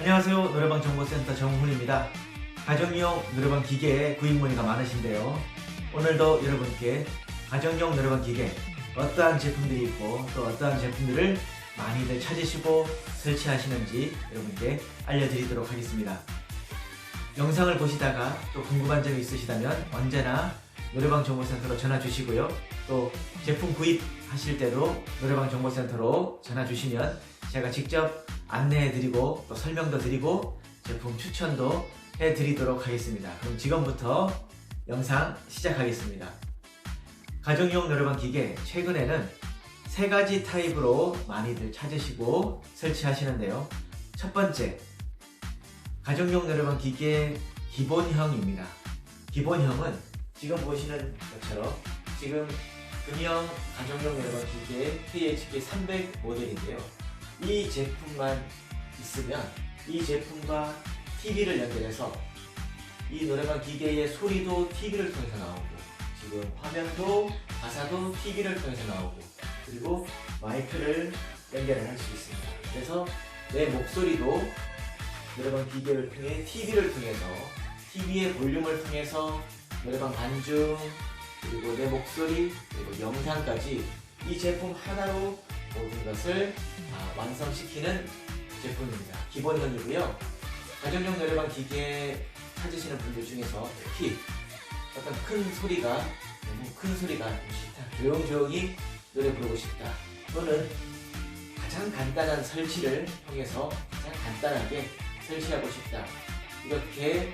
안녕하세요. 노래방 정보센터 정훈입니다. 가정용 노래방 기계 구입 문의가 많으신데요. 오늘도 여러분께 가정용 노래방 기계 어떠한 제품들이 있고 또 어떠한 제품들을 많이들 찾으시고 설치하시는지 여러분께 알려드리도록 하겠습니다. 영상을 보시다가 또 궁금한 점이 있으시다면 언제나 노래방 정보센터로 전화 주시고요. 또 제품 구입하실 때도 노래방 정보센터로 전화 주시면 제가 직접 안내해 드리고 또 설명도 드리고 제품 추천도 해 드리도록 하겠습니다. 그럼 지금부터 영상 시작하겠습니다. 가정용 노래방 기계 최근에는 세 가지 타입으로 많이들 찾으시고 설치하시는데요. 첫 번째, 가정용 노래방 기계 기본형입니다. 기본형은 지금 보시는 것처럼 지금 금형 가정용 노래방 기계 KHK 300 모델인데요. 이 제품만 있으면 이 제품과 TV를 연결해서 이 노래방 기계의 소리도 TV를 통해서 나오고 지금 화면도 가사도 TV를 통해서 나오고 그리고 마이크를 연결을 할 수 있습니다. 그래서 내 목소리도 노래방 기계를 통해 TV를 통해서 TV의 볼륨을 통해서 노래방 반중 그리고 내 목소리 그리고 영상까지 이 제품 하나로 모든 것을 다 완성시키는 제품입니다. 기본형이고요. 가정용 노래방 기계 찾으시는 분들 중에서 특히 어떤 큰 소리가 너무 큰 소리가 좀 싫다. 조용조용히 노래 부르고 싶다. 또는 가장 간단한 설치를 통해서 가장 간단하게 설치하고 싶다. 이렇게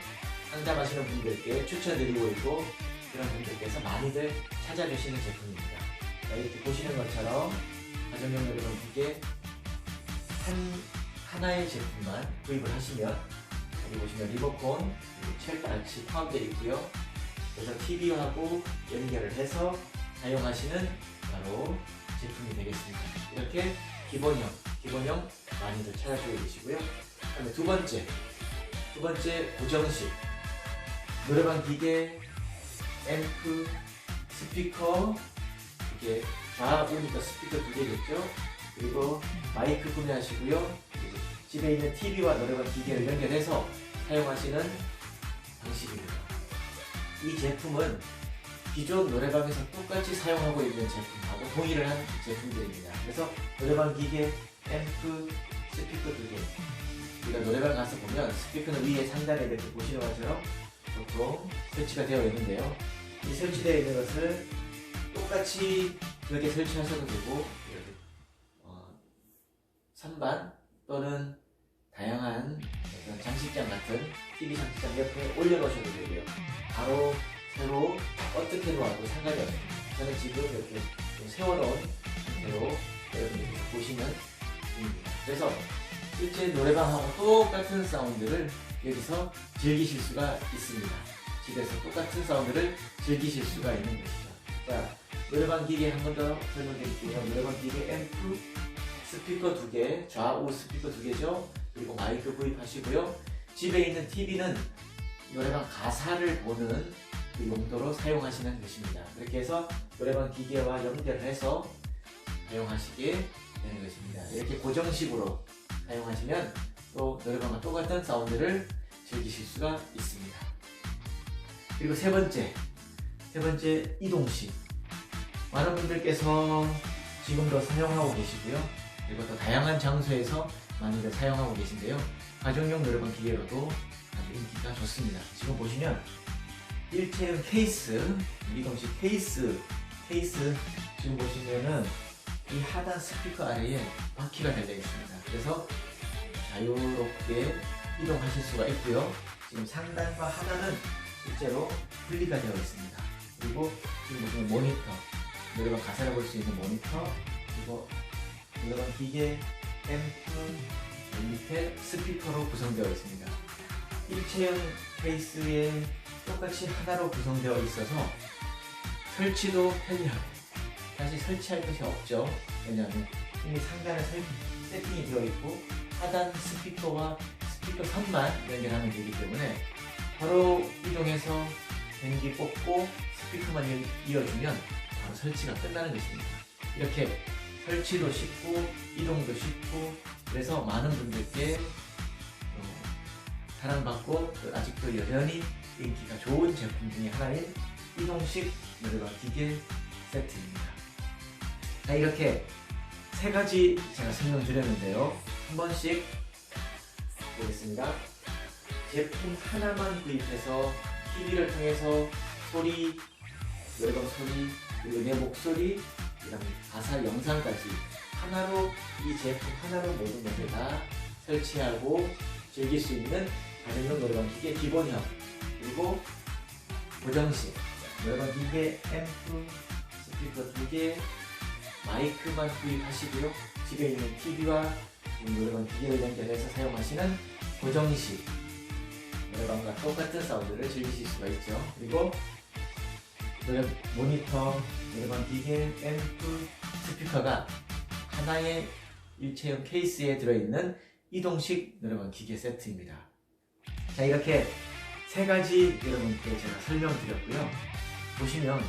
상담하시는 분들께 추천드리고 있고 그런 분들께서 많이들 찾아주시는 제품입니다. 자, 이렇게 보시는 것처럼 가정용 노래방 기계 한 하나의 제품만 구입을 하시면 여기 보시면 그리고 첼같이 포함되어 있고요. 그래서 TV하고 연결을 해서 사용하시는 바로 제품이 되겠습니다. 이렇게 기본형, 기본형 많이들 찾아주고 계시고요. 그다음에 두 번째, 두 번째 고정식 노래방 기계, 앰프, 스피커 이게 좌우니까 스피커 두 개겠죠. 그리고 마이크 구매하시고요. 집에 있는 TV와 노래방 기계를 연결해서 사용하시는 방식입니다. 이 제품은 기존 노래방에서 똑같이 사용하고 있는 제품하고 동일을 한 제품들입니다. 그래서 노래방 기계, 앰프, 스피커 두 개. 우리가 노래방 가서 보면 스피커는 위에 상단에 이렇게 보시는 것처럼 보통 설치가 되어 있는데요. 이 설치되어 있는 것을 똑같이 이렇게 설치하셔도 되고 이렇게 어, 선반 또는 다양한 어떤 장식장 같은 TV 장식장 옆에 올려놓으셔도 되고요. 바로 새로 어떻게 놓아도 상관이 없습니다. 저는 지금 이렇게 좀 세워놓은 상태로 여러분들이 보시면 됩니다. 그래서 실제 노래방하고 똑같은 사운드를 여기서 즐기실 수가 있습니다. 집에서 똑같은 사운드를 즐기실 수가 있는 것이죠. 자, 노래방 기계 한 번 더 설명드릴게요. 노래방 기계 앰프, 스피커 두 개, 좌우 스피커 두 개죠. 그리고 마이크 구입하시고요. 집에 있는 TV는 노래방 가사를 보는 그 용도로 사용하시는 것입니다. 그렇게 해서 노래방 기계와 연결해서 사용하시게 되는 것입니다. 이렇게 고정식으로 사용하시면 또 노래방과 똑같은 사운드를 즐기실 수가 있습니다. 그리고 세 번째, 세 번째 이동식. 많은 분들께서 지금도 사용하고 계시고요. 그리고 또 다양한 장소에서 많이들 사용하고 계신데요. 가정용 노래방 기계로도 아주 인기가 좋습니다. 지금 보시면 일체형 케이스, 이동식 케이스, 케이스 지금 보시면은 이 하단 스피커 아래에 바퀴가 달려 있습니다. 그래서 자유롭게 이동하실 수가 있고요. 지금 상단과 하단은 실제로 분리가 되어 있습니다. 그리고 지금 보시면 모니터, 노래방 가사를 볼 수 있는 모니터, 그리고 노래방 기계, 앰프, 밑에 스피커로 구성되어 있습니다. 일체형 케이스에 똑같이 하나로 구성되어 있어서 설치도 편리하고 사실 설치할 것이 없죠. 왜냐하면 이미 상단에 설- 세팅이 되어 있고 하단 스피커와 스피커 선만 연결하면 되기 때문에 바로 이동해서 電기 뽑고 스피커만 이- 이어주면 바로 설치가 끝나는 것입니다. 이렇게 설치도 쉽고 이동도 쉽고 그래서 많은 분들께 어, 사랑받고 또 아직도 여전히 인기가 좋은 제품 중에 하나인 이동식 노래방 기계 세트입니다. 자, 이렇게 세 가지 제가 설명드렸는데요. 한 번씩 보겠습니다. 제품 하나만 구입해서 TV를 통해서 소리, 노래방 소리, 그리고 내 목소리, 그 다음에 가사 영상까지 하나로 이 제품 하나로 모든 것을 다 설치하고 즐길 수 있는 가정용 노래방 기계 기본형 그리고 고정식 노래방 기계 앰프 스피커 두개 마이크만 구입하시고요. 집에 있는 TV와 노래방 기계를 연결해서 사용하시는 고정식 노래방과 똑같은 사운드를 즐기실 수가 있죠 그리고 노래 모니터, 노래방 기계, 앰프, 스피커가 하나의 일체형 케이스에 들어있는 이동식 노래방 기계 세트입니다. 자 이렇게 세 가지 여러분께 제가 설명드렸고요. 보시면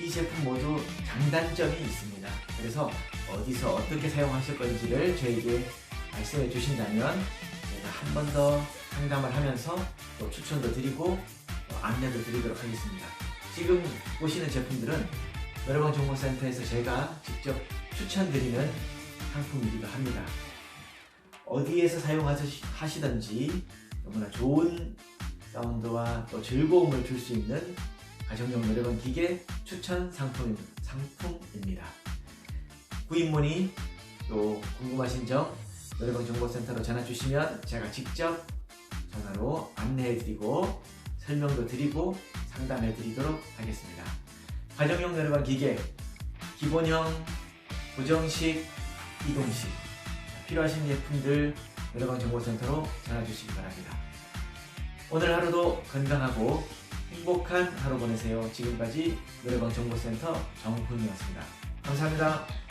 이 제품 모두 장단점이 있습니다. 그래서 어디서 어떻게 사용하실 건지를 저에게 말씀해 주신다면 제가 한 번 더 상담을 하면서 또 추천도 드리고 또 안내도 드리도록 하겠습니다. 지금 보시는 제품들은 노래방 정보센터에서 제가 직접 추천드리는 상품이기도 합니다. 어디에서 사용하시든지 너무나 좋은 사운드와 또 즐거움을 줄 수 있는 가정용 노래방 기계 추천 상품, 상품입니다. 구입 문의 또 궁금하신 점 노래방 정보센터로 전화 주시면 제가 직접 전화로 안내해드리고 설명도 드리고 상담해드리도록 하겠습니다. 가정용 노래방 기계 기본형, 고정식, 이동식 필요하신 제품들 노래방 정보센터로 전화 주시기 바랍니다. 오늘 하루도 건강하고 행복한 하루 보내세요. 지금까지 노래방 정보센터 정훈이었습니다. 감사합니다.